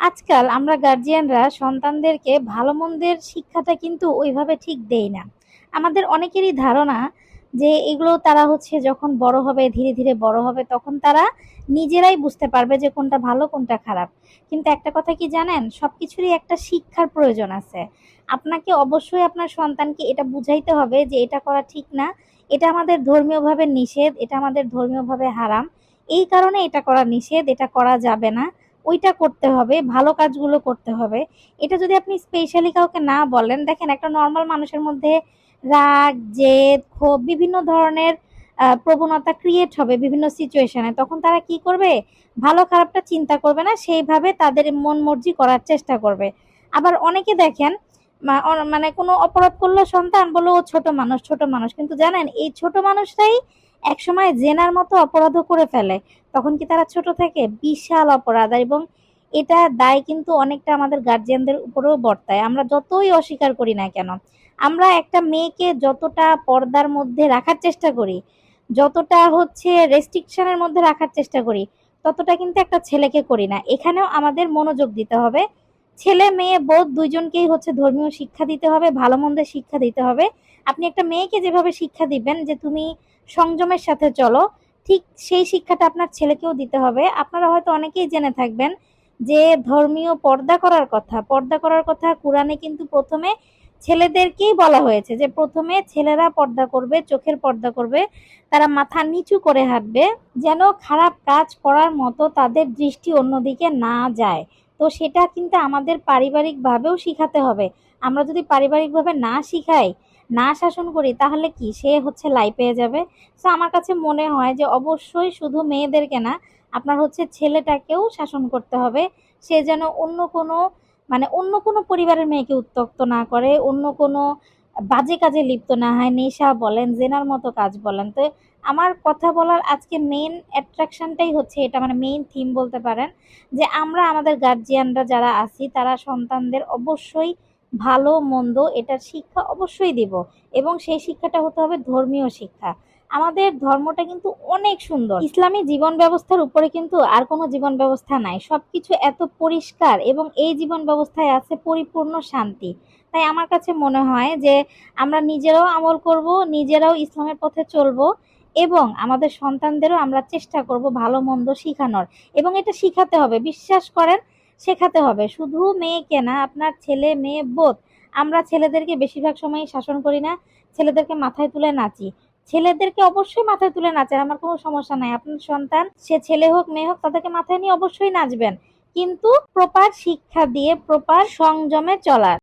আজকাল আমরা গার্জিয়ানরা সন্তানদেরকে ভালো মন্দের শিক্ষাটা কিন্তু ওইভাবে ঠিক দেই না। আমাদের অনেকেরই ধারণা যে এগুলো তারা হচ্ছে যখন বড় হবে, ধীরে ধীরে বড় হবে, তখন তারা নিজেরাই বুঝতে পারবে যে কোনটা ভালো, কোনটা খারাপ। কিন্তু একটা কথা কি জানেন? সব কিছুরই একটা শিক্ষার প্রয়োজন আছে। আপনাকে অবশ্যই আপনার সন্তানকে এটা বুঝাইতে হবে যে এটা করা ঠিক না, এটা আমাদের ধর্মীয়ভাবে নিষেধ, এটা আমাদের ধর্মীয়ভাবে হারাম। এই কারণে এটা করা নিষেধ, এটা করা যাবে না। ওইটা করতে হবে, ভালো কাজগুলো করতে হবে। এটা যদি আপনি স্পেশালি কাউকে না বলেন, দেখেন একটা নর্মাল মানুষের মধ্যে রাগ, জেদ, ক্ষোভ বিভিন্ন ধরনের প্রবণতা ক্রিয়েট হবে বিভিন্ন সিচুয়েশনে তখন তারা কি করবে? ভালো খারাপটা চিন্তা করবে না, সেইভাবে তাদের মন মর্জি করার চেষ্টা করবে। আবার অনেকে দেখেন মানে কোনো অপরাধ করল সন্তান বলে ও ছোট মানুষ ছোট মানুষ। কিন্তু জানেন, এই ছোট মানুষটাই একসময় জেনার মতো অপরাধও করে ফেলে। তখন কি তারা ছোট থেকে বিশাল অপরাধ এবং এটা দায় কিন্তু অনেকটা আমাদের গার্জিয়ানদের উপরেও বর্তায়। আমরা যতই অস্বীকার করি না কেন, আমরা একটা মেয়েকে যতটা পর্দার মধ্যে রাখার চেষ্টা করি, যতটা হচ্ছে রেস্ট্রিকশনের মধ্যে রাখার চেষ্টা করি, ততটা কিন্তু একটা ছেলেকে করি না। এখানেও আমাদের মনোযোগ দিতে হবে। ছেলে, মেয়ে, বোধ দুইজনকেই হচ্ছে ধর্মীয় শিক্ষা দিতে হবে, ভালো মন্দের শিক্ষা দিতে হবে। আপনি একটা মেয়েকে যেভাবে শিক্ষা দিবেন যে তুমি সংযমের সাথে চলো, ঠিক সেই শিক্ষাটা আপনার ছেলেকেও দিতে হবে। আপনারা হয়তো অনেকেই জেনে থাকবেন যে ধর্মীয় পর্দা করার কথা, পর্দা করার কথা কোরআনে কিন্তু প্রথমে ছেলেদেরকেই বলা হয়েছে যে প্রথমে ছেলেরা পর্দা করবে, চোখের পর্দা করবে, তারা মাথা নিচু করে হাঁটবে, যেন খারাপ কাজ করার মতো তাদের দৃষ্টি অন্যদিকে না যায়। তো সেটা কিন্তু আমাদের পারিবারিকভাবেও শিখাতে হবে। আমরা যদি পারিবারিকভাবে না শিখাই, না শাসন করি, তাহলে কি? সে হচ্ছে লাই পেয়ে যাবে। তো আমার কাছে মনে হয় যে অবশ্যই শুধু মেয়েদেরকে না, আপনার হচ্ছে ছেলেটাকেও শাসন করতে হবে। সে যেন অন্য কোনো মানে অন্য কোনো পরিবারের মেয়েকে উত্ত্যক্ত না করে, অন্য কোনো বাজে কাজে লিপ্ত না হয়, নেশা বলেন, জেনার মতো কাজ বলেন। তো আমার কথা বলার আজকে মেইন অ্যাট্রাকশনটাই হচ্ছে এটা মানে মেইন থিম বলতে পারেন, যে আমরা আমাদের গার্জিয়ানরা যারা আছি, তারা সন্তানদের অবশ্যই ভালো, মন্দ এটার শিক্ষা অবশ্যই দিব এবং সেই শিক্ষাটা হতে হবে ধর্মীয় শিক্ষা। আমাদের ধর্মটা কিন্তু অনেক সুন্দর। ইসলামী জীবন ব্যবস্থার উপরে কিন্তু আর কোনো জীবন ব্যবস্থা নাই। সবকিছু এত পরিষ্কার এবং এই জীবন ব্যবস্থায় আছে পরিপূর্ণ শান্তি। তাই আমার কাছে মনে হয় যে আমরা নিজেরাও আমল করব, নিজেরাও ইসলামের পথে চলবো এবং আমাদের সন্তানদেরও আমরা চেষ্টা করব ভালো মন্দ শিখানোর। এবং এটা শিখাতে হবে, বিশ্বাস করেন, শেখাতে হবে। শুধু মেয়েকে না, আপনার ছেলে, মেয়ে বোধ। আমরা ছেলেদেরকে বেশিরভাগ সময় শাসন করি না, ছেলেদেরকে মাথায় তুলে নাচি। ছেলেদেরকে অবশ্যই মাথায় তুলে নাচেন, আমার কোনো সমস্যা নাই। আপনার সন্তান, সে ছেলে হোক, মেয়ে হোক, তাদেরকে মাথায় নিয়ে অবশ্যই নাচবেন। কিন্তু প্রপার শিক্ষা দিয়ে প্রপার সংযমে চলার।